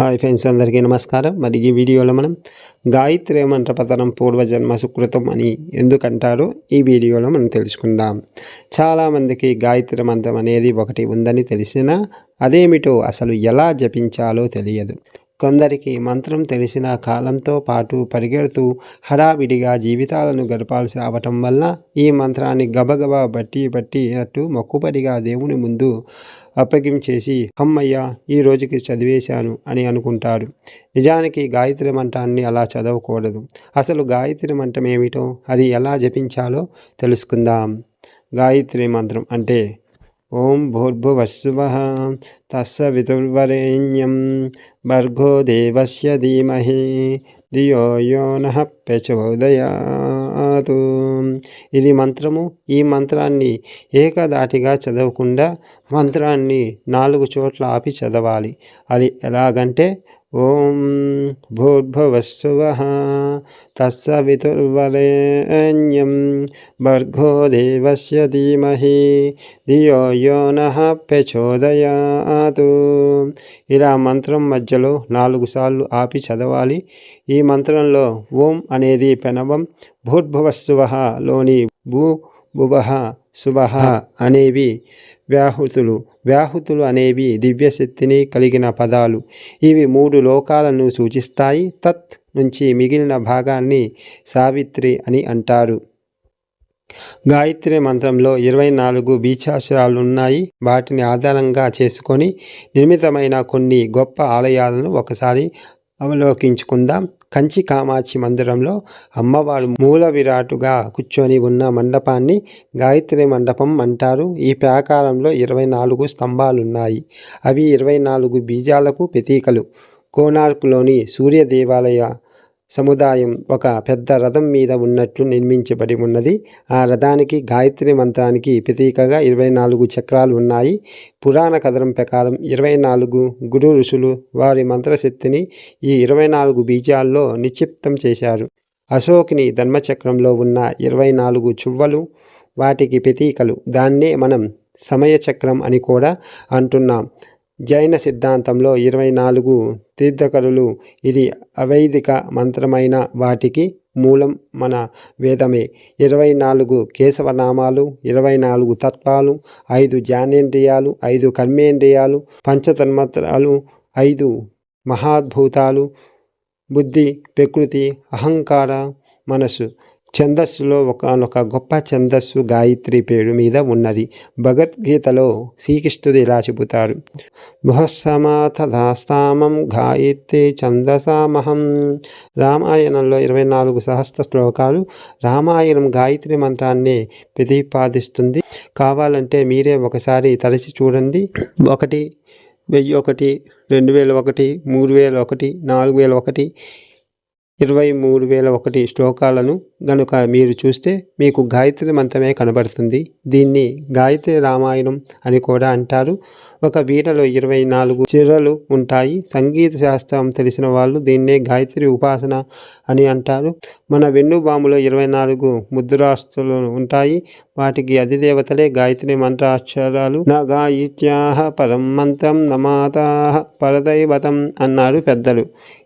Hi friends అందరికీ నమస్కారం. మరి ఈ వీడియోలో మనం గాయత్రి మంత్ర పతనం పూర్వజన్మ సుకృతం అని ఎందుకంటారో ఈ వీడియోలో మనం తెలుసుకుందాం. చాలామందికి గాయత్రి మంత్రం అనేది ఒకటి ఉందని తెలిసినా అదేమిటో అసలు ఎలా జపించాలో తెలియదు. కొందరికి మంత్రం తెలిసిన కాలంతో పాటు పరిగెడుతూ హడావిడిగా జీవితాలను గడపాల్సి అవటం వల్ల ఈ మంత్రాన్ని గబగబా బట్టి బట్టి అట్టు మొక్కుబడిగా దేవుని ముందు అప్పగించేసి అమ్మయ్య ఈ రోజుకి చదివేశాను అని అనుకుంటారు నిజానికి గాయత్రి మంటాన్ని అలా చదవకూడదు. అసలు గాయత్రి మంటం ఏమిటో అది ఎలా జపించాలో తెలుసుకుందాం. గాయత్రి మంత్రం అంటే ॐ भूर्भुवशुवः तस्य विदुर्वरेण्यं भर्गो देवस्य धीमहि धियो यो नः प्यचबोदया ప్రచోదయాతు ఇది మంత్రము. ఈ మంత్రాన్ని ఏకదాటిగా చదవకుండా మంత్రాన్ని నాలుగు చోట్ల ఆపి చదవాలి. అది ఎలాగంటే ఓం భూర్భువస్సువ తస్సవితుర్వరేణ్యం భర్గో దేవస్య ధీమహి ధియో యో నః ప్రచోదయాతు. ఇలా మంత్రం మధ్యలో నాలుగు సార్లు ఆపి చదవాలి. ఈ మంత్రంలో ఓం అనేది పెనవం భూర్భువస్సువలోని భూ భువహ శుభః అనేవి వ్యాహుతులు. వ్యాహుతులు అనేవి దివ్యశక్తిని కలిగిన పదాలు. ఇవి మూడు లోకాలను సూచిస్తాయి. తత్ నుంచి మిగిలిన భాగాన్ని సావిత్రి అని అంటారు. గాయత్రి మంత్రంలో ఇరవై నాలుగు బీజాక్షరాలు ఉన్నాయి వాటిని ఆధారంగా చేసుకొని నిర్మితమైన కొన్ని గొప్ప ఆలయాలను ఒకసారి అవలోకించుకుందాం. కంచి కామాక్షి మందిరంలో అమ్మవారు మూల విరాటుగా కూర్చొని ఉన్న మండపాన్ని గాయత్రి మండపం అంటారు. ఈ ప్రాకారంలో ఇరవై నాలుగు స్తంభాలున్నాయి. అవి ఇరవై నాలుగు బీజాలకు ప్రతీకలు. కోనార్కులోని సూర్య దేవాలయ సముదాయం ఒక పెద్ద రథం మీద ఉన్నట్లు నిర్మించబడి ఉన్నది. ఆ రథానికి గాయత్రి మంత్రానికి ప్రతీకగా ఇరవై నాలుగు చక్రాలు ఉన్నాయి. పురాణ కథనం ప్రకారం ఇరవై నాలుగు గురు ఋషులు వారి మంత్రశక్తిని ఈ ఇరవై నాలుగు బీజాల్లో నిక్షిప్తం చేశారు. అశోకుని ధర్మచక్రంలో ఉన్న ఇరవై నాలుగు చువ్వలు వాటికి ప్రతీకలు. దాన్నే మనం సమయచక్రం అని కూడా అంటున్నాం. జైన సిద్ధాంతంలో ఇరవై నాలుగు తీర్థకరులు ఇది అవైదిక మంత్రమైన వాటికి మూలం మన వేదమే. ఇరవై నాలుగు కేశవనామాలు ఇరవై నాలుగు తత్వాలు ఐదు జ్ఞానేంద్రియాలు ఐదు కర్మేంద్రియాలు పంచతన్మత్రాలు ఐదు మహాద్భుతాలు బుద్ధి ప్రకృతి అహంకార మనసు ఛందస్సులో ఒకనొక గొప్ప ఛందస్సు గాయత్రి పేరు మీద ఉన్నది. భగవద్గీతలో శ్రీకృష్ణుడు ఇలా చెబుతాడు బృహస్సమాథాస్తామం గాయత్రి ఛందసామహం. రామాయణంలో ఇరవై నాలుగు సహస్ర శ్లోకాలు రామాయణం గాయత్రి మంత్రాన్ని ప్రతిపాదిస్తుంది. కావాలంటే మీరే ఒకసారి తలచి చూడండి. ఒకటి వెయ్యి ఒకటి రెండు వేల ఒకటి మూడు వేల ఒకటి నాలుగు వేల ఒకటి ఇరవై మూడు వేల ఒకటి శ్లోకాలను గనుక మీరు చూస్తే మీకు గాయత్రి మంత్రమే కనబడుతుంది. దీన్ని గాయత్రి రామాయణం అని కూడా అంటారు. ఒక వీణలో ఇరవై నాలుగు చిరలు ఉంటాయి. సంగీత శాస్త్రం తెలిసిన వాళ్ళు దీన్నే గాయత్రి ఉపాసన అని అంటారు. మన వెన్నుబాములో ఇరవై నాలుగు ముద్రాస్తులు ఉంటాయి. వాటికి అధిదేవతలే గాయత్రి మంత్రాక్షరాలు. నా పరం మంత్రం నమాతాహ పరదైవతం అన్నారు పెద్దలు.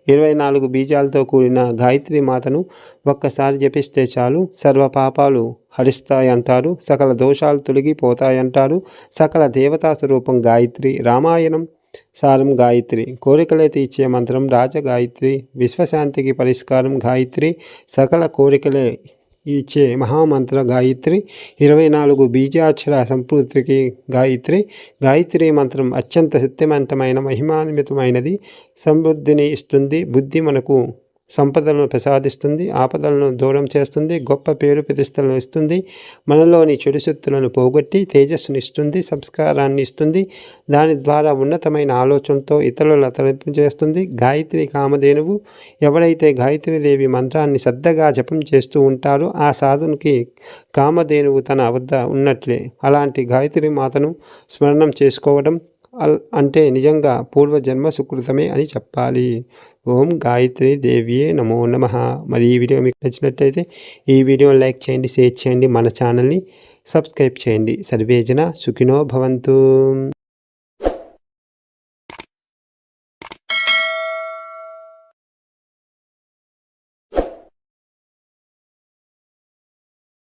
ఇరవై నాలుగు బీజాలతో కూడిన గాయత్రి మాతను ఒక్కసారి చేస్తే చాలు. సర్వ పాపాలు హరిస్తాయంటారు. సకల దోషాలు తొలగిపోతాయంటారు. సకల దేవతా స్వరూపం గాయత్రి రామాయణం సారం గాయత్రి. కోరికలే తీర్చే మంత్రం రాజగాయత్రి. విశ్వశాంతికి పరిష్కారం గాయత్రి. సకల కోరికలే ఇచ్చే మహామంత్ర గాయత్రి. ఇరవై నాలుగు బీజాక్షర సంపూర్తికి గాయత్రి. గాయత్రి మంత్రం అత్యంత శక్తివంతమైన మహిమాన్వితమైనది. సమృద్ధిని ఇస్తుంది. బుద్ధి మనకు సంపదలను ప్రసాదిస్తుంది ఆపదలను దూరం చేస్తుంది గొప్ప పేరు ప్రతిష్టలను ఇస్తుంది మనలోని చెడు శక్తులను పోగొట్టి తేజస్సును ఇస్తుంది సంస్కారాన్ని ఇస్తుంది దాని ద్వారా ఉన్నతమైన ఆలోచనతో ఇతరుల తలపు చేస్తుంది. గాయత్రి కామధేనువు ఎవరైతే గాయత్రీదేవి మంత్రాన్ని శ్రద్ధగా జపం చేస్తూ ఉంటారో ఆ సాధునికి కామధేనువు తన వద్ద ఉన్నట్లే. అలాంటి గాయత్రి మాతను స్మరణం చేసుకోవడం అంటే నిజంగా పూర్వజన్మ సుకృతమే అని చెప్పాలి. ఓం గాయత్రి దేవియే నమో నమ. మరి ఈ వీడియో మీకు నచ్చినట్టయితే ఈ వీడియోని లైక్ చేయండి షేర్ చేయండి మన ఛానల్ని సబ్స్క్రైబ్ చేయండి. సర్వేజన సుఖినో భవంతు.